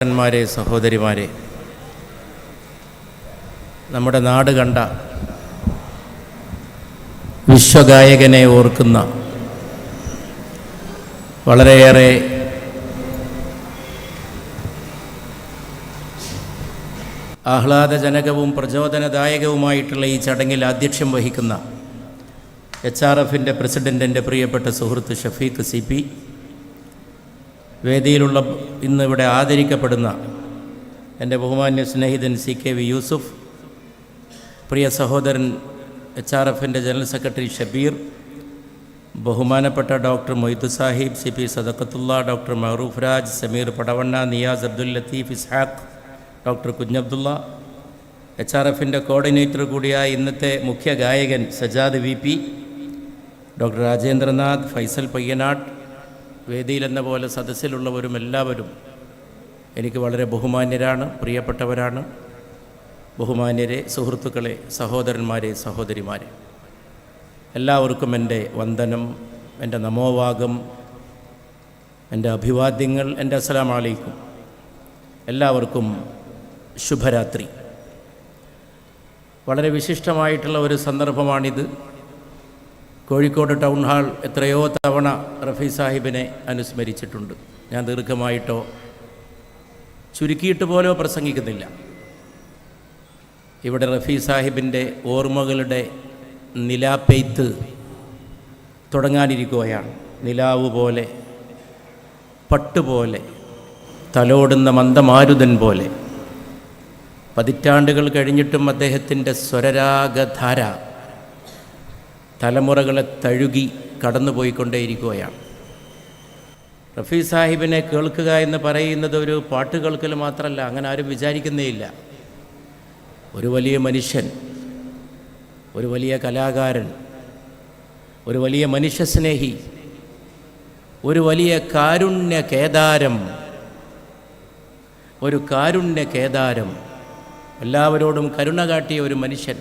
സഹോദരന്മാരെ സഹോദരിമാരെ നമ്മുടെ നാട് കണ്ട വിശ്വഗായകനെ ഓർക്കുന്ന വളരെയേറെ ആഹ്ലാദജനകവും പ്രചോദനദായകവുമായിട്ടുള്ള ഈ ചടങ്ങിൽ ആധ്യക്ഷ്യം വഹിക്കുന്ന എച്ച് ആർ എഫിന്റെ പ്രസിഡന്റിന്റെ പ്രിയപ്പെട്ട സുഹൃത്ത് ഷഫീഖ് സി പി. വേദിയിലുള്ള ഇന്നിവിടെ ആദരിക്കപ്പെടുന്ന എന്റെ ബഹുമാന്യ സ്നേഹിതൻ സി കെ വി യൂസുഫ് പ്രിയ സഹോദരൻ എച്ച് ആർ എഫിന്റെ ജനറൽ സെക്രട്ടറി ഷബീർ ബഹുമാനപ്പെട്ട doctor Moidu Sahib C P Sadakkathulla doctor Mahroof Raj Sameer Padavanna Niyas Abdul Latheef Ishaq doctor Kunhabdulla H R എഫിന്റെ കോർഡിനേറ്റർ കൂടിയായ ഇന്നത്തെ മുഖ്യ ഗായകൻ Sajad V P doctor Rajendranath Faisal Payyanad വേദിയിലെന്ന പോലെ സദസ്സിലുള്ളവരും എല്ലാവരും എനിക്ക് വളരെ ബഹുമാന്യരാണ് പ്രിയപ്പെട്ടവരാണ്. ബഹുമാന്യരെ സുഹൃത്തുക്കളെ സഹോദരന്മാരെ സഹോദരിമാരെ. എല്ലാവർക്കും എന്റെ വന്ദനം എന്റെ നമോവാഗം എന്റെ അഭിവാദ്യങ്ങൾ എന്റെ അസ്സലാം അലൈക്കും എല്ലാവർക്കും ശുഭരാത്രി. വളരെ വിശിഷ്ടമായിട്ടുള്ള ഒരു സന്ദർഭമാണിത്. കോഴിക്കോട് ടൗൺ ഹാൾ എത്രയോ തവണ റഫി സാഹിബിനെ അനുസ്മരിച്ചിട്ടുണ്ട്. ഞാൻ ദീർഘമായിട്ടോ ചുരുക്കിയിട്ട് പോലോ പ്രസംഗിക്കുന്നില്ല. ഇവിടെ റഫീ സാഹിബിന്റെ ഓർമ്മകളുടെ നിലാപ്പെയ്ത്ത് തുടങ്ങാനിരിക്കുകയാണ്. നിലാവ് പോലെ പട്ടുപോലെ തലോടുന്ന മന്ദമാരുതൻ പോലെ. പതിറ്റാണ്ടുകൾ കഴിഞ്ഞിട്ടും അദ്ദേഹത്തിന്റെ സ്വരരാഗധാര തലമുറകളെ തഴുകി കടന്നുപോയിക്കൊണ്ടേയിരിക്കുകയാണ്. റഫീ സാഹിബിനെ കേൾക്കുക എന്ന് പറയുന്നത് ഒരു പാട്ട് കേൾക്കൽ മാത്രമല്ല അങ്ങനെ ആരും വിചാരിക്കുന്നേയില്ല. ഒരു വലിയ മനുഷ്യൻ ഒരു വലിയ കലാകാരൻ ഒരു വലിയ മനുഷ്യസ്നേഹി ഒരു വലിയ കാരുണ്യ കേദാരം ഒരു കാരുണ്യ കേദാരം. എല്ലാവരോടും കരുണ കാട്ടിയ ഒരു മനുഷ്യൻ.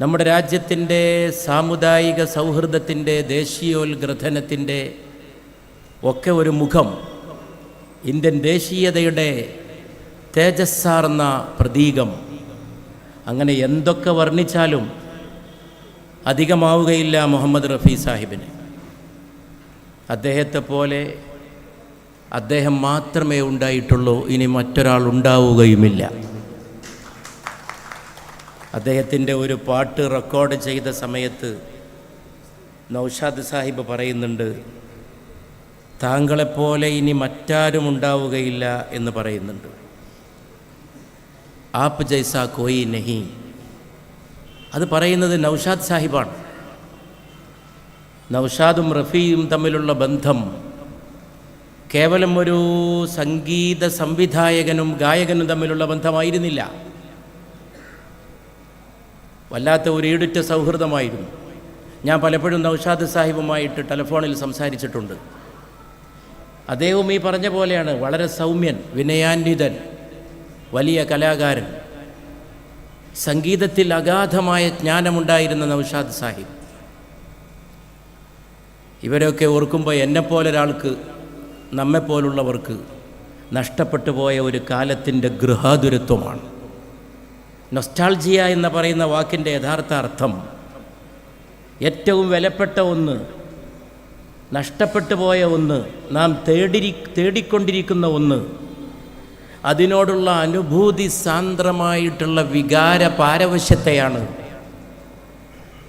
നമ്മുടെ രാജ്യത്തിന്റെ സാമുദായിക സൗഹൃദത്തിന്റെ ദേശീയോത്ഗ്രഥനത്തിന്റെ ഒക്കെ ഒരു മുഖം ഇന്ത്യൻ ദേശീയതയുടെ തേജസ്സാർന്ന പ്രതീകം. അങ്ങനെ എന്തൊക്കെ വർണിച്ചാലും അധികമാവുകയില്ല മുഹമ്മദ് റഫീ സാഹിബിന്. അദ്ദേഹത്തെ പോലെ അദ്ദേഹം മാത്രമേ ഉണ്ടായിട്ടുള്ളൂ ഇനി മറ്റൊരാൾ ഉണ്ടാവുകയുമില്ല. അദ്ദേഹത്തിന്റെ ഒരു പാട്ട് റെക്കോർഡ് ചെയ്ത സമയത്ത് നൗഷാദ് സാഹിബ് പറയുന്നുണ്ട് താങ്കളെപ്പോലെ ഇനി മറ്റാരും ഉണ്ടാവുകയില്ല എന്ന് പറയുന്നുണ്ട്. ആപ്പ് ജൈസ കോയി നഹി. അത് പറയുന്നത് നൗഷാദ് സാഹിബാണ്. നൗഷാദും റഫിയും തമ്മിലുള്ള ബന്ധം കേവലം ഒരു സംഗീത സംവിധായകനും ഗായകനും തമ്മിലുള്ള ബന്ധമായിരുന്നില്ല. വല്ലാത്ത ഒരു ഈടുറ്റ സൗഹൃദമായിരുന്നു. ഞാൻ പലപ്പോഴും നൗഷാദ് സാഹിബുമായിട്ട് ടെലഫോണിൽ സംസാരിച്ചിട്ടുണ്ട്. അദ്ദേഹവും ഈ പറഞ്ഞ പോലെയാണ് വളരെ സൗമ്യൻ വിനയാന്വിതൻ വലിയ കലാകാരൻ. സംഗീതത്തിൽ അഗാധമായ ജ്ഞാനമുണ്ടായിരുന്ന നൗഷാദ് സാഹിബ്. ഇവരൊക്കെ ഓർക്കുമ്പോൾ എന്നെപ്പോലെ ഒരാൾക്ക് നമ്മെപ്പോലുള്ളവർക്ക് നഷ്ടപ്പെട്ടു പോയ ഒരു കാലത്തിന്റെ ഗൃഹാതുരത്വമാണ്. നൊസ്റ്റാൾജിയ എന്ന് പറയുന്ന വാക്കിന്റെ യഥാർത്ഥ അർത്ഥം ഏറ്റവും വിലപ്പെട്ട ഒന്ന് നഷ്ടപ്പെട്ടു പോയ ഒന്ന് നാം തേടി തേടിക്കൊണ്ടിരിക്കുന്ന ഒന്ന്. അതിനോടുള്ള അനുഭൂതി സാന്ദ്രമായിട്ടുള്ള വികാര പാരവശ്യത്തെയാണ്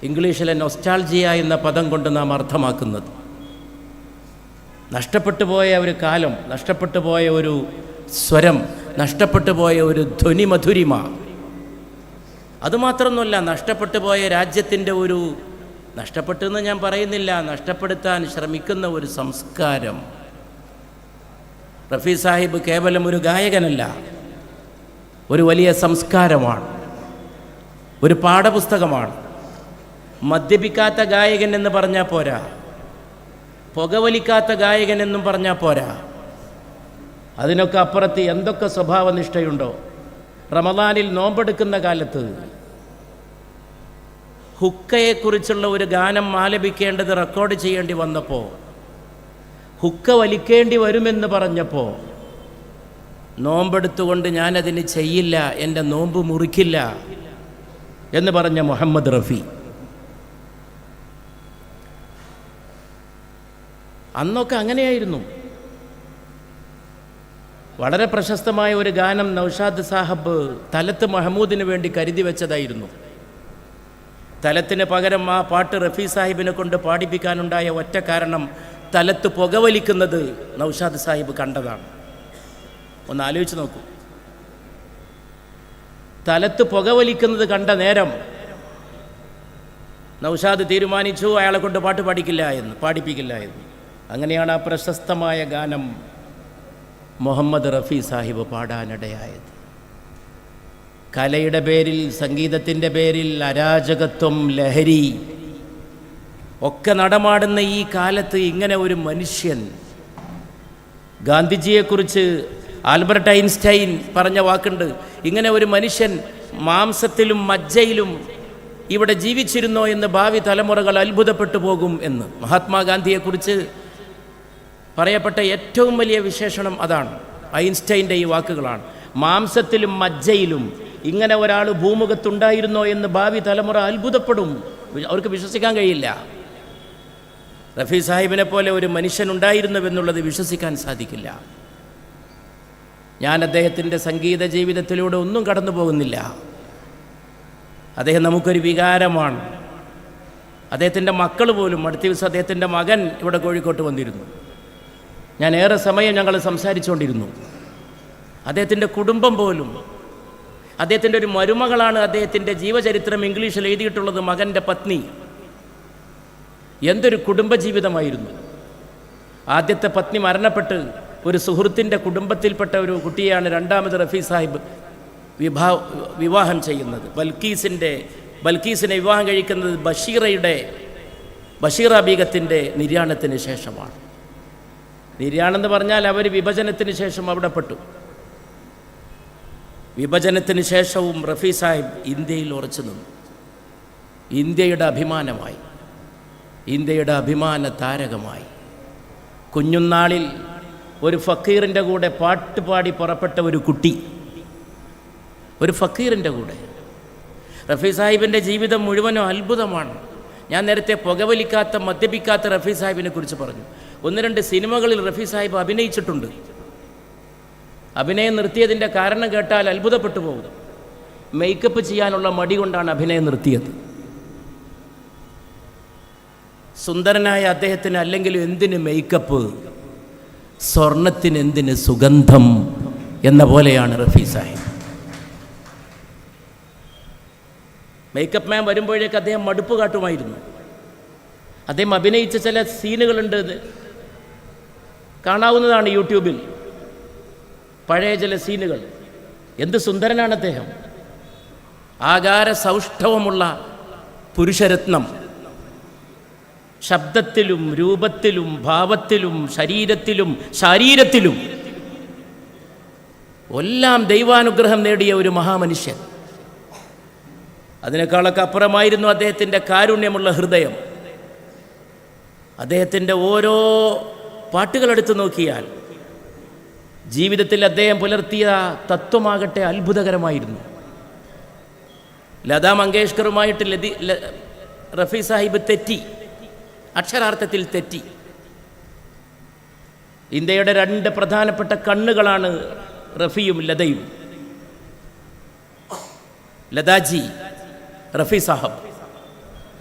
ഇംഗ്ലീഷിലെ നൊസ്റ്റാൾജിയ എന്ന പദം കൊണ്ട് നാം അർത്ഥമാക്കുന്നത്. നഷ്ടപ്പെട്ടു പോയ ഒരു കാലം നഷ്ടപ്പെട്ടു പോയ ഒരു സ്വരം നഷ്ടപ്പെട്ടു പോയ ഒരു ധ്വനിമധുരിമ അതുമാത്രമൊന്നുമല്ല നഷ്ടപ്പെട്ടു പോയ രാജ്യത്തിന്റെ ഒരു നഷ്ടപ്പെട്ടെന്ന് ഞാൻ പറയുന്നില്ല നഷ്ടപ്പെടുത്താൻ ശ്രമിക്കുന്ന ഒരു സംസ്കാരം. റഫീ സാഹിബ് കേവലം ഒരു ഗായകനല്ല ഒരു വലിയ സംസ്കാരമാണ് ഒരു പാഠപുസ്തകമാണ്. മദ്യപിക്കാത്ത ഗായകൻ എന്ന് പറഞ്ഞാൽ പോരാ പുകവലിക്കാത്ത ഗായകൻ എന്നും പറഞ്ഞാൽ പോരാ. അതിനൊക്കെ അപ്പുറത്ത് എന്തൊക്കെ സ്വഭാവനിഷ്ഠയുണ്ടോ? റമദാനിൽ നോമ്പെടുക്കുന്ന കാലത്ത് ഹുക്കയെക്കുറിച്ചുള്ള ഒരു ഗാനം ആലപിക്കേണ്ടത് റെക്കോർഡ് ചെയ്യേണ്ടി വന്നപ്പോൾ ഹുക്ക വലിക്കേണ്ടി വരുമെന്ന് പറഞ്ഞപ്പോൾ നോമ്പെടുത്തുകൊണ്ട് ഞാനതിന് ചെയ്യില്ല എന്റെ നോമ്പ് മുറിക്കില്ല എന്ന് പറഞ്ഞ മുഹമ്മദ് റഫി. അന്നൊക്കെ അങ്ങനെയായിരുന്നു. വളരെ പ്രശസ്തമായ ഒരു ഗാനം നൗഷാദ് സാഹബ് തലത്ത് മഹമ്മൂദിന് വേണ്ടി കരുതി വെച്ചതായിരുന്നു. തലത്തിന് പകരം ആ പാട്ട് റഫി സാഹിബിനെ കൊണ്ട് പാടിപ്പിക്കാനുണ്ടായ ഒറ്റ കാരണം തലത്ത് പുകവലിക്കുന്നത് നൗഷാദ് സാഹിബ് കണ്ടതാണ്. ഒന്ന് ആലോചിച്ച് നോക്കൂ. തലത്ത് പുകവലിക്കുന്നത് കണ്ട നേരം നൗഷാദ് തീരുമാനിച്ചു അയാളെ കൊണ്ട് പാട്ട് പാടിക്കില്ല എന്ന് പാടിപ്പിക്കില്ല എന്ന്. അങ്ങനെയാണ് ആ പ്രശസ്തമായ ഗാനം മുഹമ്മദ് റഫി സാഹിബ് പാടാനിടയായത്. കലയുടെ പേരിൽ സംഗീതത്തിന്റെ പേരിൽ അരാജകത്വം ലഹരി ഒക്കെ നടമാടുന്ന ഈ കാലത്ത് ഇങ്ങനെ ഒരു മനുഷ്യൻ. ഗാന്ധിജിയെക്കുറിച്ച് ആൽബർട്ട് ഐൻസ്റ്റൈൻ പറഞ്ഞ വാക്കുണ്ട് ഇങ്ങനെ ഒരു മനുഷ്യൻ മാംസത്തിലും മജ്ജയിലും ഇവിടെ ജീവിച്ചിരുന്നോ എന്ന് ഭാവി തലമുറകൾ അത്ഭുതപ്പെട്ടു പോകും എന്ന്. മഹാത്മാഗാന്ധിയെക്കുറിച്ച് പറയപ്പെട്ട ഏറ്റവും വലിയ വിശേഷണം അതാണ്. ഐൻസ്റ്റൈന്റെ ഈ വാക്കുകളാണ് മാംസത്തിലും മജ്ജയിലും ഇങ്ങനെ ഒരാൾ ഭൂമുഖത്തുണ്ടായിരുന്നോ എന്ന് ഭാവി തലമുറ അത്ഭുതപ്പെടും. അവർക്ക് വിശ്വസിക്കാൻ കഴിയില്ല. റഫി സാഹിബിനെ പോലെ ഒരു മനുഷ്യനുണ്ടായിരുന്നുവെന്നുള്ളത് വിശ്വസിക്കാൻ സാധിക്കില്ല. ഞാൻ അദ്ദേഹത്തിന്റെ സംഗീത ജീവിതത്തിലൂടെ ഒന്നും കടന്നു പോകുന്നില്ല. അദ്ദേഹം നമുക്കൊരു വികാരമാണ്. അദ്ദേഹത്തിന്റെ മക്കൾ പോലും അടുത്ത ദിവസം അദ്ദേഹത്തിന്റെ മകൻ ഇവിടെ കോഴിക്കോട്ട് വന്നിരുന്നു. ഞാൻ ഏറെ സമയം ഞങ്ങൾ സംസാരിച്ചുകൊണ്ടിരുന്നു. അദ്ദേഹത്തിന്റെ കുടുംബം പോലും അദ്ദേഹത്തിന്റെ ഒരു മരുമകളാണ് അദ്ദേഹത്തിന്റെ ജീവചരിത്രം ഇംഗ്ലീഷിൽ എഴുതിയിട്ടുള്ളത് മകന്റെ പത്നി. എന്തൊരു കുടുംബജീവിതമായിരുന്നു. ആദ്യത്തെ പത്നി മരണപ്പെട്ട് ഒരു സുഹൃത്തിന്റെ കുടുംബത്തിൽപ്പെട്ട ഒരു കുട്ടിയാണ് രണ്ടാമത് റഫീ സാഹിബ് വിഭാ വിവാഹം ചെയ്യുന്നത്. ബൽക്കീസിന്റെ ബൽക്കീസിനെ വിവാഹം കഴിക്കുന്നത് ബഷീറയുടെ ബഷീറ ബീഗത്തിന്റെ നിര്യാണത്തിന് ശേഷമാണ്. നിര്യാണം എന്ന് പറഞ്ഞാൽ അവർ വിഭജനത്തിന് ശേഷം അവിടെ പെട്ടു. വിഭജനത്തിന് ശേഷവും റഫീ സാഹിബ് ഇന്ത്യയിൽ ഉറച്ചു നിന്നു. ഇന്ത്യയുടെ അഭിമാനമായി ഇന്ത്യയുടെ അഭിമാന താരകമായി. കുഞ്ഞുനാളിൽ ഒരു ഫക്കീറിന്റെ കൂടെ പാട്ട് പാടി പുറപ്പെട്ട ഒരു കുട്ടി ഒരു ഫക്കീറിന്റെ കൂടെ. റഫീ സാഹിബിന്റെ ജീവിതം മുഴുവനും അത്ഭുതമാണ്. ഞാൻ നേരത്തെ പുകവലിക്കാത്ത മദ്യപിക്കാത്ത റഫീ സാഹിബിനെ കുറിച്ച് പറഞ്ഞു. ഒന്ന് രണ്ട് സിനിമകളിൽ റഫീ സാഹിബ് അഭിനയിച്ചിട്ടുണ്ട്. അഭിനയം നിർത്തിയതിന്റെ കാരണം കേട്ടാൽ അത്ഭുതപ്പെട്ടു പോകും മേക്കപ്പ് ചെയ്യാനുള്ള മടി കൊണ്ടാണ് അഭിനയം നിർത്തിയത്. സുന്ദരനായ അദ്ദേഹത്തിന് അല്ലെങ്കിൽ എന്തിന് മേക്കപ്പ് സ്വർണത്തിന് എന്തിന് സുഗന്ധം എന്ന പോലെയാണ് റഫീ സാഹിബ്. മേക്കപ്പ് മാൻ വരുമ്പോഴേക്ക് അദ്ദേഹം മടുപ്പ് കാട്ടുമായിരുന്നു. അദ്ദേഹം അഭിനയിച്ച ചില സീനുകളുണ്ട് കാണാവുന്നതാണ് യൂട്യൂബിൽ. പഴയ ചില സീനുകൾ. എന്ത് സുന്ദരനാണ് അദ്ദേഹം. ആകാര സൗഷ്ഠവമുള്ള പുരുഷരത്നം. ശബ്ദത്തിലും രൂപത്തിലും ഭാവത്തിലും ശരീരത്തിലും ശാരീരത്തിലും എല്ലാം ദൈവാനുഗ്രഹം നേടിയ ഒരു മഹാമനുഷ്യൻ. അതിനേക്കാളൊക്കെ അപ്പുറമായിരുന്നു അദ്ദേഹത്തിന്റെ കാരുണ്യമുള്ള ഹൃദയം. അദ്ദേഹത്തിന്റെ ഓരോ പാട്ടുകളെടുത്ത് നോക്കിയാൽ ജീവിതത്തിൽ അദ്ദേഹം പുലർത്തിയ തത്വമാകട്ടെ അത്ഭുതകരമായിരുന്നു. ലതാ മങ്കേഷ്കറുമായിട്ട് ലതി റഫി സാഹിബ് തെറ്റി അക്ഷരാർത്ഥത്തിൽ തെറ്റി. ഇന്ത്യയുടെ രണ്ട് പ്രധാനപ്പെട്ട കണ്ണുകളാണ് റഫിയും ലതയും. ലതാജി റഫി സാഹബ്.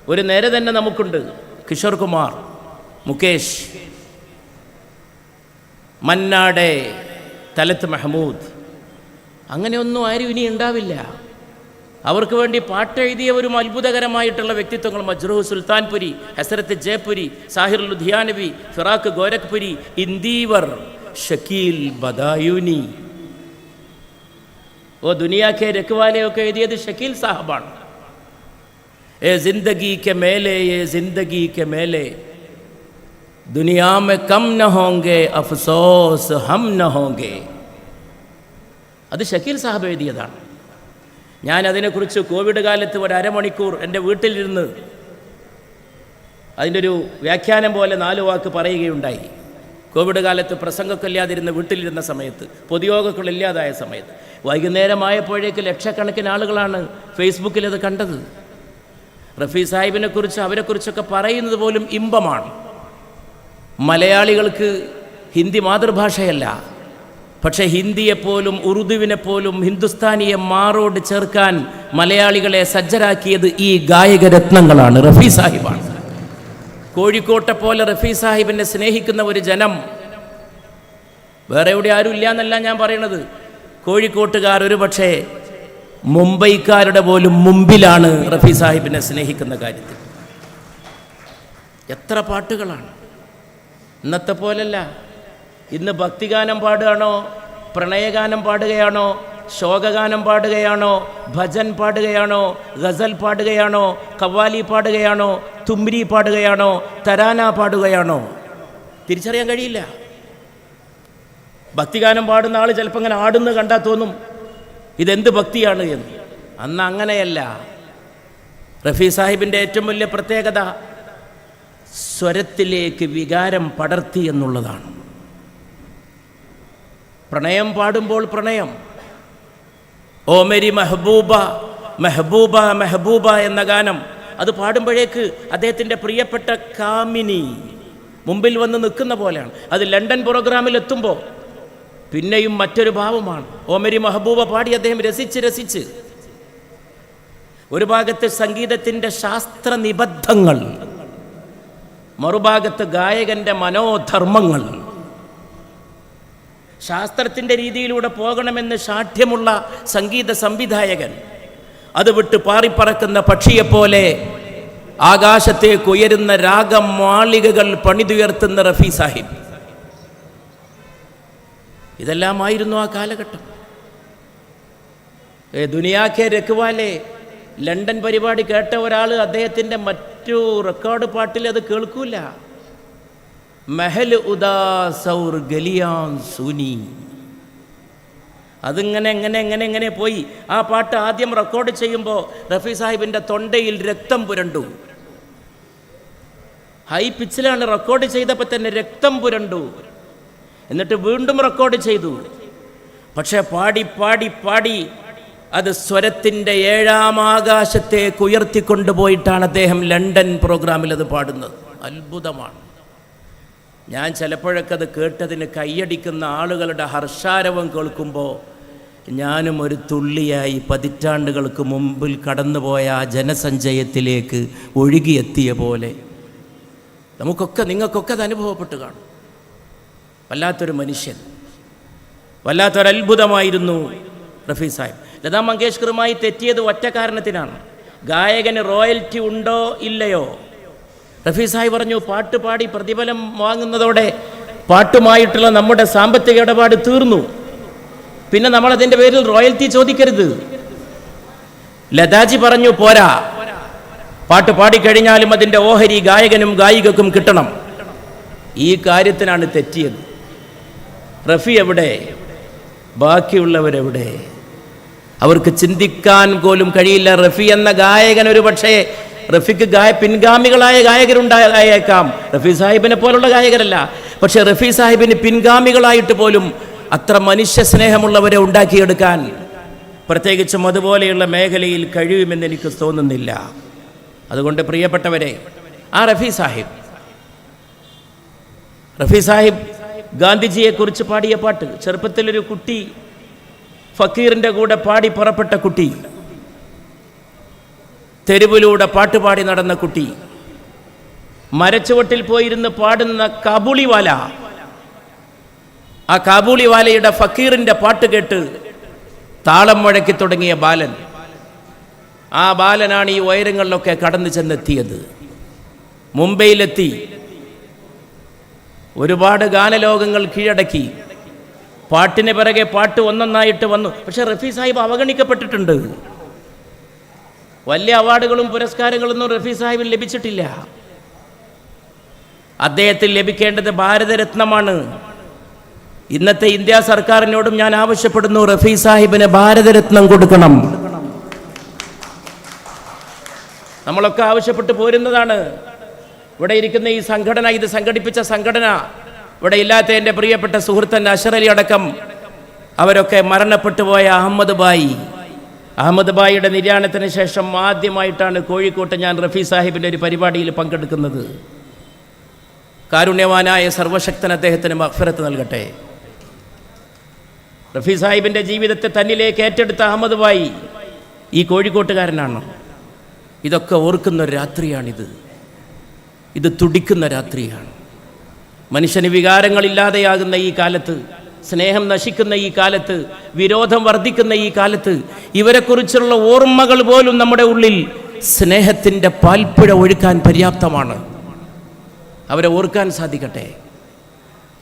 ഒരു നേരെ തന്നെ നമുക്കുണ്ട് കിഷോർ കുമാർ മുകേഷ്. മന്നാടെ തലത്ത് മെഹമൂദ്. അങ്ങനെയൊന്നും ആരും ഇനി ഉണ്ടാവില്ല. അവർക്ക് വേണ്ടി പാട്ടെഴുതിയവരും അത്ഭുതകരമായിട്ടുള്ള വ്യക്തിത്വങ്ങൾ മജ്റൂഹ് സുൽത്താൻപുരി ഹസരത്ത് ജയപുരി സാഹിർ ലുധിയാനബി ഫിറാഖ് ഗോരഖ്പുരി ഇന്ദീവർ ഷക്കീൽ ബദായുനി. ഓ ദുനിയാഖെ രഖ്വാലയൊക്കെ എഴുതിയത് ഷക്കീൽ സാഹബാണ്. ഏ ജിന്ദഗി കെ മേലെ ഏ ജിന്ദഗി കെ മേലെ. दुनिया में कम न होंगे अफसोस हम न होंगे അത് ഷക്കീൽ സാഹബ് എഴുതിയതാണ് ഞാൻ അതിനെക്കുറിച്ച് കോവിഡ് കാലത്ത് ഒരു അരമണിക്കൂർ എൻ്റെ വീട്ടിലിരുന്ന് അതിൻ്റെ ഒരു വ്യാഖ്യാനം പോലെ നാല് വാക്ക് പറയുകയുണ്ടായി കോവിഡ് കാലത്ത് പ്രസംഗമൊക്കെ ഇല്ലാതിരുന്ന വീട്ടിലിരുന്ന സമയത്ത് പൊതുയോഗങ്ങൾ ഇല്ലാതായ സമയത്ത് വൈകുന്നേരമായപ്പോഴേക്ക് ലക്ഷക്കണക്കിന് ആളുകളാണ് ഫേസ്ബുക്കിൽ അത് കണ്ടത് റഫീ സാഹിബിനെ കുറിച്ച് അവരെക്കുറിച്ചൊക്കെ പറയുന്നത് പോലും ഇമ്പമാണ് മലയാളികൾക്ക് ഹിന്ദി മാതൃഭാഷയല്ല. പക്ഷേ ഹിന്ദിയെപ്പോലും ഉറുദുവിനെപ്പോലും ഹിന്ദുസ്ഥാനിയെ മാറോട് ചേർക്കാൻ മലയാളികളെ സജ്ജരാക്കിയത് ഈ ഗായകരത്നങ്ങളാണ് റഫി സാഹിബാണ്. കോഴിക്കോട്ടെ പോലെ റഫീ സാഹിബിനെ സ്നേഹിക്കുന്ന ഒരു ജനം വേറെ എവിടെ ആരും ഇല്ല എന്നല്ല ഞാൻ പറയണത്. കോഴിക്കോട്ടുകാർ ഒരു പക്ഷേ മുംബൈക്കാരുടെ പോലും മുമ്പിലാണ് റഫീ സാഹിബിനെ സ്നേഹിക്കുന്ന കാര്യത്തിൽ. എത്ര പാട്ടുകളാണ്. ഇന്നത്തെ പോലല്ല. ഇന്ന് ഭക്തിഗാനം പാടുകയാണോ പ്രണയഗാനം പാടുകയാണോ ശോകഗാനം പാടുകയാണോ ഭജൻ പാടുകയാണോ ഗസൽ പാടുകയാണോ കവാലി പാടുകയാണോ തുമ്രി പാടുകയാണോ തരാന പാടുകയാണോ? തിരിച്ചറിയാൻ കഴിയില്ല. ഭക്തിഗാനം പാടുന്ന ആൾ ചിലപ്പോൾ അങ്ങനെ ആടുന്ന കണ്ടാൽ തോന്നും ഇതെന്ത് ഭക്തിയാണ് എന്ന്. അന്ന് അങ്ങനെയല്ല. റഫീ സാഹിബിന്റെ ഏറ്റവും വലിയ പ്രത്യേകത സ്വരത്തിലേക്ക് വികാരം പടർത്തി എന്നുള്ളതാണ്. പ്രണയം പാടുമ്പോൾ പ്രണയം. ഓ മെഹബൂബ മെഹബൂബ മെഹബൂബ എന്ന ഗാനം. അത് പാടുമ്പോഴേക്ക് അദ്ദേഹത്തിന്റെ പ്രിയപ്പെട്ട കാമിനി മുമ്പിൽ വന്ന് നിൽക്കുന്ന പോലെയാണ്. അത് ലണ്ടൻ പ്രോഗ്രാമിൽ എത്തുമ്പോൾ പിന്നെയും മറ്റൊരു ഭാവമാണ്. ഓമരി മെഹബൂബ പാടി അദ്ദേഹം രസിച്ച് രസിച്ച്. ഒരു ഭാഗത്ത് സംഗീതത്തിന്റെ ശാസ്ത്ര നിബദ്ധങ്ങൾ മറുഭാഗത്ത് ഗായകന്റെ മനോധർമ്മങ്ങൾ. ശാസ്ത്രത്തിന്റെ രീതിയിലൂടെ പോകണമെന്ന് ശാഠ്യമുള്ള സംഗീത സംവിധായകൻ അത് വിട്ട് പാറിപ്പറക്കുന്ന പക്ഷിയെപ്പോലെ ആകാശത്തേക്ക് ഉയരുന്ന രാഗം മാളികകൾ പണിതുയർത്തുന്ന റഫി സാഹിബ്. ഇതെല്ലാമായിരുന്നു ആ കാലഘട്ടം. ദുനിയാക്കെ രഖ്വാലെ ലണ്ടൻ പരിപാടി കേട്ട ഒരാൾ അദ്ദേഹത്തിന്റെ മറ്റു റെക്കോർഡ് പാട്ടിൽ അത് കേൾക്കൂല. മെഹൽ ഉദാസൗർ ഗലിയാൻ സുനി. അതിങ്ങനെ എങ്ങനെ എങ്ങനെ എങ്ങനെ പോയി. ആ പാട്ട് ആദ്യം റെക്കോർഡ് ചെയ്യുമ്പോൾ റഫി സാഹിബിന്റെ തൊണ്ടയിൽ രക്തം പുരണ്ടു. ഹൈ പിച്ചിലാണ് റെക്കോർഡ് ചെയ്തപ്പോൾ തന്നെ രക്തം പുരണ്ടു. എന്നിട്ട് വീണ്ടും റെക്കോർഡ് ചെയ്തു. പക്ഷേ പാടി പാടി പാടി അത് സ്വരത്തിന്റെ ഏഴാം ആകാശത്തേക്ക് ഉയർത്തിക്കൊണ്ടുപോയിട്ടാണ് അദ്ദേഹം ലണ്ടൻ പ്രോഗ്രാമിൽ അത് പാടുന്നത്. അത്ഭുതമാണ്. ഞാൻ ചിലപ്പോഴൊക്കെ അത് കേട്ടതിന് കൈയടിക്കുന്ന ആളുകളുടെ ഹർഷാരവം കേൾക്കുമ്പോൾ ഞാനും ഒരു തുള്ളിയായി പതിറ്റാണ്ടുകൾക്ക് മുമ്പിൽ കടന്നുപോയ ആ ജനസഞ്ചയത്തിലേക്ക് ഒഴുകിയെത്തിയ പോലെ നമുക്കൊക്കെ നിങ്ങൾക്കൊക്കെ അത് അനുഭവപ്പെട്ട് കാണും. വല്ലാത്തൊരു മനുഷ്യൻ. വല്ലാത്തൊരത്ഭുതമായിരുന്നു റഫീ സാഹിബ്. ലതാ മങ്കേഷ്കറുമായി തെറ്റിയത് ഒറ്റ കാരണത്തിനാണ്. ഗായകന് റോയൽറ്റി ഉണ്ടോ ഇല്ലയോ? റഫീ സാഹിബ് പറഞ്ഞു പാട്ട് പാടി പ്രതിഫലം വാങ്ങുന്നതോടെ പാട്ടുമായിട്ടുള്ള നമ്മുടെ സാമ്പത്തിക ഇടപാട് തീർന്നു. പിന്നെ നമ്മൾ അതിന്റെ പേരിൽ റോയൽറ്റി ചോദിക്കരുത്. ലതാജി പറഞ്ഞു പോരാ. പാട്ട് പാടിക്കഴിഞ്ഞാലും അതിന്റെ ഓഹരി ഗായകനും ഗായികക്കും കിട്ടണം. ഈ കാര്യത്തിനാണ് തെറ്റിയത്. റഫി എവിടെ? ബാക്കിയുള്ളവരെവിടെ? അവർക്ക് ചിന്തിക്കാൻ പോലും കഴിയില്ല. റഫി എന്ന ഗായകൻ ഒരു പക്ഷേ റഫിക്ക് ഗായ പിൻഗാമികളായ ഗായകരുണ്ടായേക്കാം. റഫി സാഹിബിനെ പോലുള്ള ഗായകരല്ല. പക്ഷേ റഫി സാഹിബിന് പിൻഗാമികളായിട്ട് പോലും അത്ര മനുഷ്യ സ്നേഹമുള്ളവരെ ഉണ്ടാക്കിയെടുക്കാൻ പ്രത്യേകിച്ചും അതുപോലെയുള്ള മേഖലയിൽ കഴിയുമെന്ന് എനിക്ക് തോന്നുന്നില്ല. അതുകൊണ്ട് പ്രിയപ്പെട്ടവരെ ആ റഫി സാഹിബ് റഫി സാഹിബ് ഗാന്ധിജിയെ കുറിച്ച് പാടിയ പാട്ട് ചെറുപ്പത്തിലൊരു കുട്ടി ഫക്കീറിന്റെ കൂടെ പാടി പുറപ്പെട്ട കുട്ടി. തെരുവിലൂടെ പാട്ടുപാടി നടന്ന കുട്ടി. മരച്ചുവട്ടിൽ പോയിരുന്ന് പാടുന്ന കാബൂളിവാല. ആ കാബൂളിവാലയുടെ ഫക്കീറിന്റെ പാട്ട് കേട്ട് താളം മുഴക്കി തുടങ്ങിയ ബാലൻ. ആ ബാലനാണ് ഈ ഉയരങ്ങളിലൊക്കെ കടന്നു ചെന്നെത്തിയത്. മുംബൈയിലെത്തി. ഒരുപാട് ഗാനലോകങ്ങൾ കീഴടക്കി. പാട്ടിന് പിറകെ പാട്ട് ഒന്നൊന്നായിട്ട് വന്നു. പക്ഷെ റഫി സാഹിബ് അവഗണിക്കപ്പെട്ടിട്ടുണ്ട്. വലിയ അവാർഡുകളും പുരസ്കാരങ്ങളൊന്നും റഫി സാഹിബിന് ലഭിച്ചിട്ടില്ല. അദ്ദേഹത്തിന് ലഭിക്കേണ്ടത് ഭാരതരത്നമാണ്. ഇന്നത്തെ ഇന്ത്യ സർക്കാരിനോടും ഞാൻ ആവശ്യപ്പെടുന്നു റഫി സാഹിബിന് ഭാരതരത്നം കൊടുക്കണം. നമ്മളൊക്കെ ആവശ്യപ്പെട്ടു പോരുന്നതാണ്. ഇവിടെ ഇരിക്കുന്ന ഈ സംഘടന ഇത് സംഘടിപ്പിച്ച സംഘടന. ഇവിടെ ഇല്ലാത്ത എന്റെ പ്രിയപ്പെട്ട സുഹൃത്തൻ അഷറലി അടക്കം അവരൊക്കെ മരണപ്പെട്ടു പോയ അഹമ്മദ് ബായി. അഹമ്മദ് ബായിയുടെ നിര്യാണത്തിന് ശേഷം ആദ്യമായിട്ടാണ് കോഴിക്കോട്ട് ഞാൻ റഫി സാഹിബിന്റെ ഒരു പരിപാടിയിൽ പങ്കെടുക്കുന്നത്. കാരുണ്യവാനായ സർവശക്തൻ അദ്ദേഹത്തിന് മഫ്ഫിറത്ത് നൽകട്ടെ. റഫി സാഹിബിന്റെ ജീവിതത്തെ തന്നിലേക്ക് ഏറ്റെടുത്ത അഹമ്മദ് ബായി ഈ കോഴിക്കോട്ടുകാരനാണ്. ഇതൊക്കെ ഓർക്കുന്ന രാത്രിയാണിത്. ഇത് തുടിക്കുന്ന രാത്രിയാണ്. മനുഷ്യന് വികാരങ്ങളില്ലാതെയാകുന്ന ഈ കാലത്ത് സ്നേഹം നശിക്കുന്ന ഈ കാലത്ത് വിരോധം വർദ്ധിക്കുന്ന ഈ കാലത്ത് ഇവരെക്കുറിച്ചുള്ള ഓർമ്മകൾ പോലും നമ്മുടെ ഉള്ളിൽ സ്നേഹത്തിന്റെ പാൽപ്പുഴ ഒഴുക്കാൻ പര്യാപ്തമാണ്. അവരെ ഓർക്കാൻ സാധിക്കട്ടെ.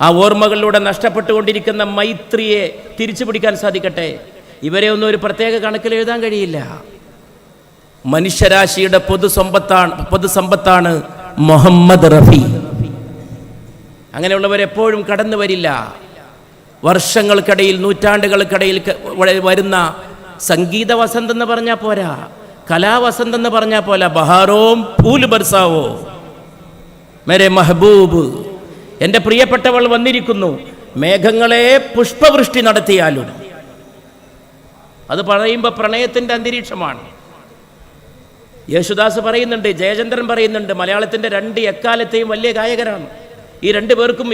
ആ ഓർമ്മകളിലൂടെ നഷ്ടപ്പെട്ടുകൊണ്ടിരിക്കുന്ന മൈത്രിയെ തിരിച്ചു പിടിക്കാൻ സാധിക്കട്ടെ. ഇവരെ ഒന്നും ഒരു പ്രത്യേക കണക്കിൽ എഴുതാൻ കഴിയില്ല. മനുഷ്യരാശിയുടെ പൊതു സമ്പത്താണ് പൊതു സമ്പത്താണ് മുഹമ്മദ് റഫി. അങ്ങനെയുള്ളവർ എപ്പോഴും കടന്നു വരില്ല. വർഷങ്ങൾക്കിടയിൽ നൂറ്റാണ്ടുകൾക്കിടയിൽ വരുന്ന സംഗീത വസന്തം എന്ന് പറഞ്ഞാൽ പോരാ. കലാവസന്തം എന്ന് പറഞ്ഞാൽ പോലെ ബഹാറോം ഫൂൽ ബർസാവോ. മേരെ മെഹബൂബ് എന്റെ പ്രിയപ്പെട്ടവൾ വന്നിരിക്കുന്നു. മേഘങ്ങളെ പുഷ്പവൃഷ്ടി നടത്തിയാലും. അത് പറയുമ്പോൾ പ്രണയത്തിന്റെ അന്തരീക്ഷമാണ്. യേശുദാസ് പറയുന്നുണ്ട് ജയചന്ദ്രൻ പറയുന്നുണ്ട് മലയാളത്തിന്റെ രണ്ട് എക്കാലത്തെയും വലിയ ഗായകരാണ്. ഈ രണ്ടു പേർക്കും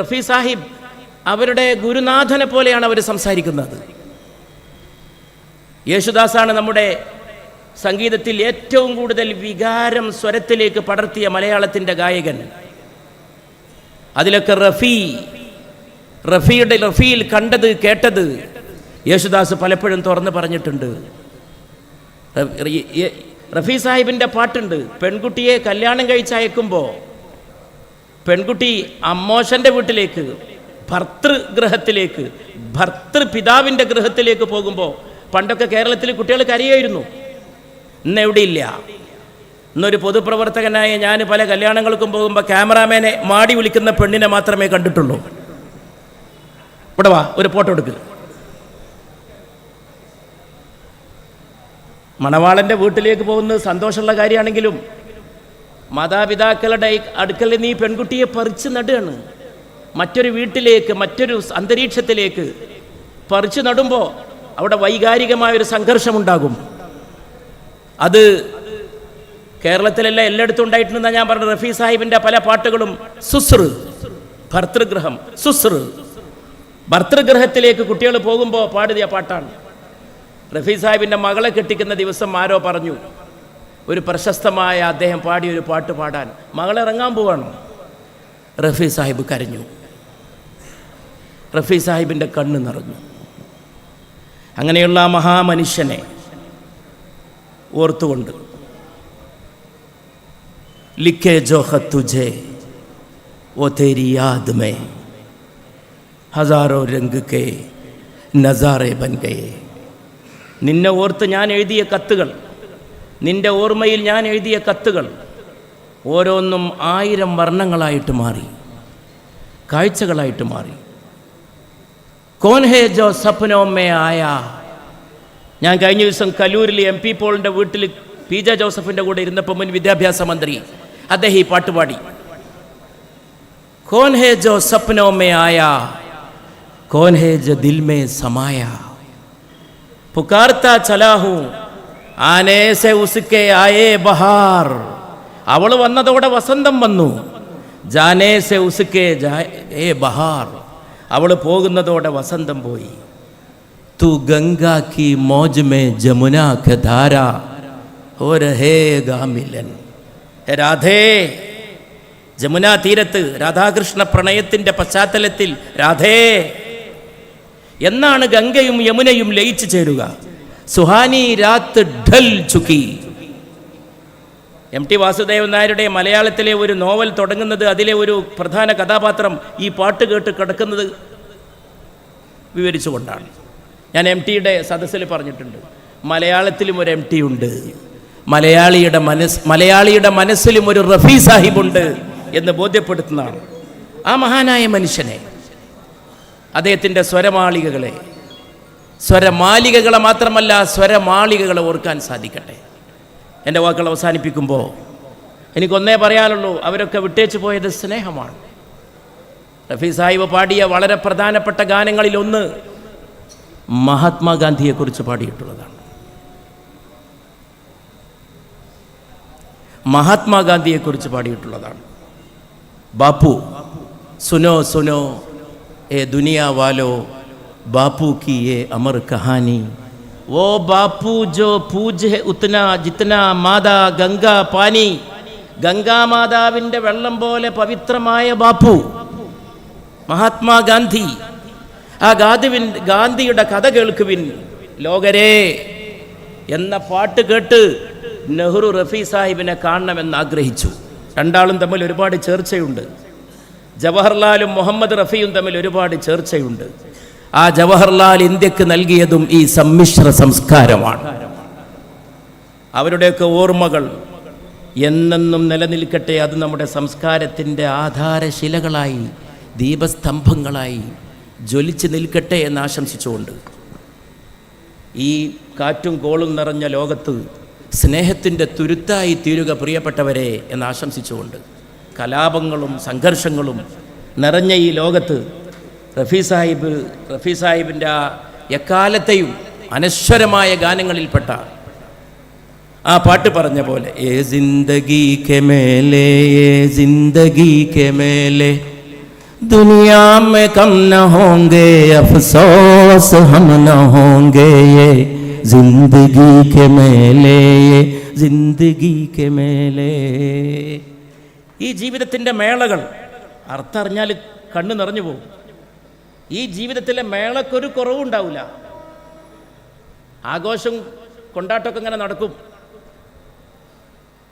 റഫീ സാഹിബ് അവരുടെ ഗുരുനാഥനെ പോലെയാണ് അവർ സംസാരിക്കുന്നത്. യേശുദാസാണ് നമ്മുടെ സംഗീതത്തിൽ ഏറ്റവും കൂടുതൽ വികാരം സ്വരത്തിലേക്ക് പടർത്തിയ മലയാളത്തിന്റെ ഗായകൻ. അതിലൊക്കെ റഫി റഫിയുടെ റഫിയിൽ കണ്ടത് കേട്ടത് യേശുദാസ് പലപ്പോഴും തുറന്ന് പറഞ്ഞിട്ടുണ്ട്. റഫി സാഹിബിന്റെ പാട്ടുണ്ട് പെൺകുട്ടിയെ കല്യാണം കഴിച്ചയക്കുമ്പോൾ പെൺകുട്ടി അമ്മോശന്റെ വീട്ടിലേക്ക് ഭർത്തൃഗ്രഹത്തിലേക്ക് ഭർത്തൃപിതാവിന്റെ ഗൃഹത്തിലേക്ക് പോകുമ്പോൾ പണ്ടൊക്കെ കേരളത്തിൽ കുട്ടികൾ കരയായിരുന്നു. ഇന്ന് എവിടെയില്ല. ഇന്നൊരു പൊതുപ്രവർത്തകനായ ഞാൻ പല കല്യാണങ്ങൾക്കും പോകുമ്പോൾ ക്യാമറാമാനെ മാടി വിളിക്കുന്ന പെണ്ണിനെ മാത്രമേ കണ്ടിട്ടുള്ളൂ. ഇവിടെ വാ ഒരു ഫോട്ടോ എടുക്കുക മണവാളന്റെ വീട്ടിലേക്ക് പോകുന്നത് സന്തോഷമുള്ള കാര്യമാണെങ്കിലും മാതാപിതാക്കളുടെ അടുക്കൽ നീ പെൺകുട്ടിയെ പറിച്ചു നടുകയാണ്. മറ്റൊരു വീട്ടിലേക്ക് മറ്റൊരു അന്തരീക്ഷത്തിലേക്ക് പറിച്ചു നടുമ്പോൾ അവിടെ വൈകാരികമായൊരു സംഘർഷമുണ്ടാകും. അത് കേരളത്തിലല്ല എല്ലായിടത്തും ഉണ്ടായിട്ടുണ്ടെന്നാണ് ഞാൻ പറഞ്ഞത്. റഫീ സാഹിബിന്റെ പല പാട്ടുകളും സുസ്ർ ഭർത്തൃഗ്രഹം സുസ്ർ. ഭർത്തൃഗ്രഹത്തിലേക്ക് കുട്ടികൾ പോകുമ്പോൾ പാടിയ പാട്ടാണ്. റഫീ സാഹിബിന്റെ മകളെ കെട്ടിക്കുന്ന ദിവസം ആരോ പറഞ്ഞു ഒരു പ്രശസ്തമായ അദ്ദേഹം പാടി ഒരു പാട്ട് പാടാൻ. മകളെ ഇറങ്ങാൻ പോവാണ്. റഫീ സാഹിബ് കരഞ്ഞു. റഫീ സാഹിബിന്റെ കണ്ണ് നിറഞ്ഞു. അങ്ങനെയുള്ള മഹാമനുഷ്യനെ ഓർത്തുകൊണ്ട് ലിഖേ ജോഹ തുജേ ഓ തേരി യാദ് ഹസാരോ രംഗ് കേ നസാറെ ബൻ ഗയേ. നിന്നെ ഓർത്ത് ഞാൻ എഴുതിയ കത്തുകൾ നിന്റെ ഓർമ്മയിൽ ഞാൻ എഴുതിയ കത്തുകൾ ഓരോന്നും ആയിരം വർണങ്ങളായിട്ട് മാറി കാഴ്ചകളായിട്ട് മാറി. കോൻഹേ ജോ സപ്നോമ്മേ ആയ ഞാൻ കഴിഞ്ഞ ദിവസം കലൂരിൽ എം പി പോളിന്റെ വീട്ടിൽ പി ജെ ജോസഫിന്റെ കൂടെ ഇരുന്നപ്പോൾ മുൻ വിദ്യാഭ്യാസ മന്ത്രി അദ്ദേഹം ഈ പാട്ടുപാടി കോൻ ഹേ ജോ സപ്നോ ആയ കോൻ ഹേ ജോ ദിൽ സമായ. പുക്കാർത്ത ചലാഹു ആനേസെ ഉസുക്കെ ആയേ ബഹാർ. അവൾ വന്നതോടെ വസന്തം വന്നു. ജാനേ സെ ഉസുക്കെ ഏ ബഹാർ. അവൾ പോകുന്നതോടെ വസന്തം പോയി. തു ഗംഗാക്കി മോജ്മേ ജമുനാഖ ധാര ഓ ഗാമിലൻ. രാധേ ജമുനാ തീരത്ത് രാധാകൃഷ്ണ പ്രണയത്തിന്റെ പശ്ചാത്തലത്തിൽ രാധേ എന്നാണ് ഗംഗയും യമുനയും ലയിച്ചു ചേരുക. സുഹാനി രാത്ത് ഢൽ ചുക്കി. എം ടി വാസുദേവൻ നായരുടെ മലയാളത്തിലെ ഒരു നോവൽ തുടങ്ങുന്നത് അതിലെ ഒരു പ്രധാന കഥാപാത്രം ഈ പാട്ട് കേട്ട് കിടക്കുന്നത് വിവരിച്ചുകൊണ്ടാണ്. ഞാൻ എം ടിയുടെ സദസ്സിൽ പറഞ്ഞിട്ടുണ്ട് മലയാളത്തിലും ഒരു എം ടി ഉണ്ട് മലയാളിയുടെ മനസ് മലയാളിയുടെ മനസ്സിലും ഒരു റഫീ സാഹിബുണ്ട് എന്ന് ബോധ്യപ്പെടുത്തുന്നതാണ് ആ മഹാനായ മനുഷ്യനെ അദ്ദേഹത്തിന്റെ സ്വരമാളികകളെ സ്വരമാലികകളെ മാത്രമല്ല സ്വരമാളികകളെ ഓർക്കാൻ സാധിക്കട്ടെ. എന്റെ വാക്കുകൾ അവസാനിപ്പിക്കുമ്പോൾ എനിക്കൊന്നേ പറയാനുള്ളൂ അവരൊക്കെ വിട്ടേച്ചു പോയത് സ്നേഹമാണ്. റഫീ സാഹിബ് പാടിയ വളരെ പ്രധാനപ്പെട്ട ഗാനങ്ങളിലൊന്ന് മഹാത്മാഗാന്ധിയെക്കുറിച്ച് പാടിയിട്ടുള്ളതാണ്. മഹാത്മാഗാന്ധിയെക്കുറിച്ച് പാടിയിട്ടുള്ളതാണ്. ബാപ്പു സുനോ സുനോ ഏ ദുനിയാ വാലോ बापू की ये अमर कहानी वो बापू जो पूज है उतना जितना മാതാ ഗംഗാ പാനി ഗംഗാമാതാവിൻ്റെ വെള്ളം പോലെ പവിത്രമായ ബാപ്പു മഹാത്മാഗാന്ധി ആ ഗാന്ധിവിൻ ഗാന്ധിയുടെ കഥ കേൾക്കുവിൻ ലോകരെ എന്ന പാട്ട് കേട്ട് നെഹ്റു റഫി സാഹിബിനെ കാണണമെന്ന് ആഗ്രഹിച്ചു രണ്ടാളും തമ്മിൽ ഒരുപാട് ചേർച്ചയുണ്ട് ജവഹർലാലും മുഹമ്മദ് റഫിയും തമ്മിൽ ഒരുപാട് ചേർച്ചയുണ്ട് ആ ജവഹർലാൽ ഇന്ത്യയ്ക്ക് നൽകിയതും ഈ സമ്മിശ്ര സംസ്കാരമാണ്. അവരുടെയൊക്കെ ഓർമ്മകൾ എന്നെന്നും നിലനിൽക്കട്ടെ അത് നമ്മുടെ സംസ്കാരത്തിന്റെ ആധാരശിലകളായി ദീപസ്തംഭങ്ങളായി ജ്വലിച്ച് നിൽക്കട്ടെ എന്ന് ആശംസിച്ചുകൊണ്ട് ഈ കാറ്റും കോളും നിറഞ്ഞ ലോകത്ത് സ്നേഹത്തിന്റെ തുരുത്തായി തീരുക പ്രിയപ്പെട്ടവരെ എന്ന് ആശംസിച്ചുകൊണ്ട് കലാപങ്ങളും സംഘർഷങ്ങളും നിറഞ്ഞ ഈ ലോകത്ത് റഫീ സാഹിബ് റഫീ സാഹിബിന്റെ ആ എക്കാലത്തെയും അനശ്വരമായ ഗാനങ്ങളിൽപ്പെട്ട ആ പാട്ട് പറഞ്ഞ പോലെ ഏ ജിന്ദഗി കെ മേലെ ഏ ജിന്ദഗി കെ ദുനിയാ കം ന ഹോംഗേ അഫ്സോസ് ഹം ന ഹോംഗേ ഏ ജിന്ദഗി കെ ഏ ജിന്ദഗി കെ ഈ ജീവിതത്തിന്റെ മേളകൾ അർത്ഥം അറിഞ്ഞാൽ കണ്ണു നിറഞ്ഞു പോകും. ഈ ജീവിതത്തിലെ മേളക്കൊരു കുറവുണ്ടാവില്ല ആഘോഷം കൊണ്ടാട്ടമൊക്കെ ഇങ്ങനെ നടക്കും.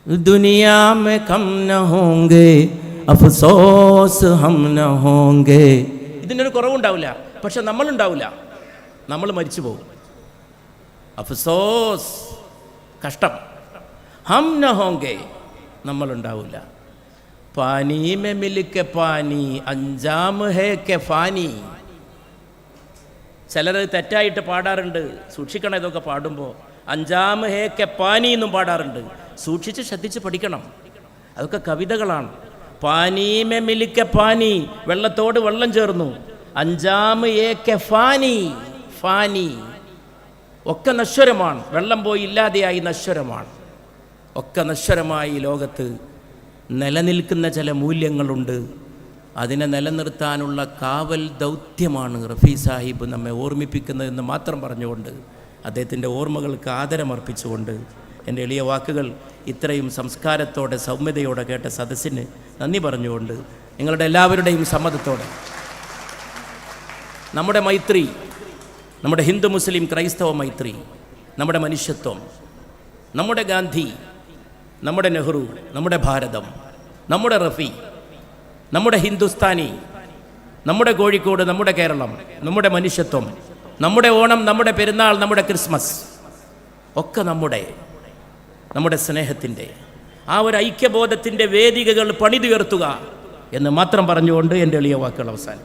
ദുനിയാ കം ന ഹോങ്കേ ഹം ന ഹോങ്കേ. ഇതിനൊരു കുറവുണ്ടാവില്ല പക്ഷെ നമ്മൾ ഉണ്ടാവില്ല നമ്മൾ മരിച്ചു പോകും. അഫ്സോസ് കഷ്ടം. ഹം ന ഹോങ്കേ നമ്മളുണ്ടാവില്ല പാനി മെ മിൽക്ക് പാനി അഞ്ചാം ഹേ കെ ഫാനി. ചിലർ തെറ്റായിട്ട് പാടാറുണ്ട്. സൂക്ഷിക്കണം ഇതൊക്കെ പാടുമ്പോൾ അഞ്ചാം ഹേ കെ പാനി എന്നും പാടാറുണ്ട്. സൂക്ഷിച്ച് ശ്രദ്ധിച്ച് പഠിക്കണം. അതൊക്കെ കവിതകളാണ്. പാനീമെ മിലിക്ക പാനി വെള്ളത്തോട് വെള്ളം ചേർന്നു. അഞ്ചാം ഏ കെ ഫാനി ഫാനി. ഒക്കെ നശ്വരമാണ്. വെള്ളം പോയി ഇല്ലാതെയായി നശ്വരമാണ്. ഒക്കെ നശ്വരമായി ലോകത്ത് നിലനിൽക്കുന്ന ചില മൂല്യങ്ങളുണ്ട്. അതിനെ നിലനിർത്താനുള്ള കാവൽ ദൗത്യമാണ് റഫീ സാഹിബ് നമ്മെ ഓർമ്മിപ്പിക്കുന്നതെന്ന് മാത്രം പറഞ്ഞുകൊണ്ട് അദ്ദേഹത്തിന്റെ ഓർമ്മകൾക്ക് ആദരമർപ്പിച്ചുകൊണ്ട് എന്റെ എളിയ വാക്കുകൾ ഇത്രയും സംസ്കാരത്തോടെ സൗമ്യതയോടെ കേട്ട സദസ്സിന് നന്ദി പറഞ്ഞുകൊണ്ട് നിങ്ങളുടെ എല്ലാവരുടെയും സമ്മതത്തോടെ. നമ്മുടെ മൈത്രി നമ്മുടെ ഹിന്ദു മുസ്ലിം ക്രൈസ്തവ മൈത്രി നമ്മുടെ മനുഷ്യത്വം നമ്മുടെ ഗാന്ധി നമ്മുടെ നെഹ്റു നമ്മുടെ ഭാരതം നമ്മുടെ റഫി നമ്മുടെ ഹിന്ദുസ്ഥാനി നമ്മുടെ കോഴിക്കോട് നമ്മുടെ കേരളം നമ്മുടെ മനുഷ്യത്വം നമ്മുടെ ഓണം നമ്മുടെ പെരുന്നാൾ നമ്മുടെ ക്രിസ്മസ് ഒക്കെ നമ്മുടെ നമ്മുടെ സ്നേഹത്തിന്റെ ആ ഒരു ഐക്യബോധത്തിന്റെ വേദികകൾ പണിതുയർത്തുക എന്ന് മാത്രം പറഞ്ഞുകൊണ്ട് എന്റെ എളിയ വാക്കുകൾ അവസാനം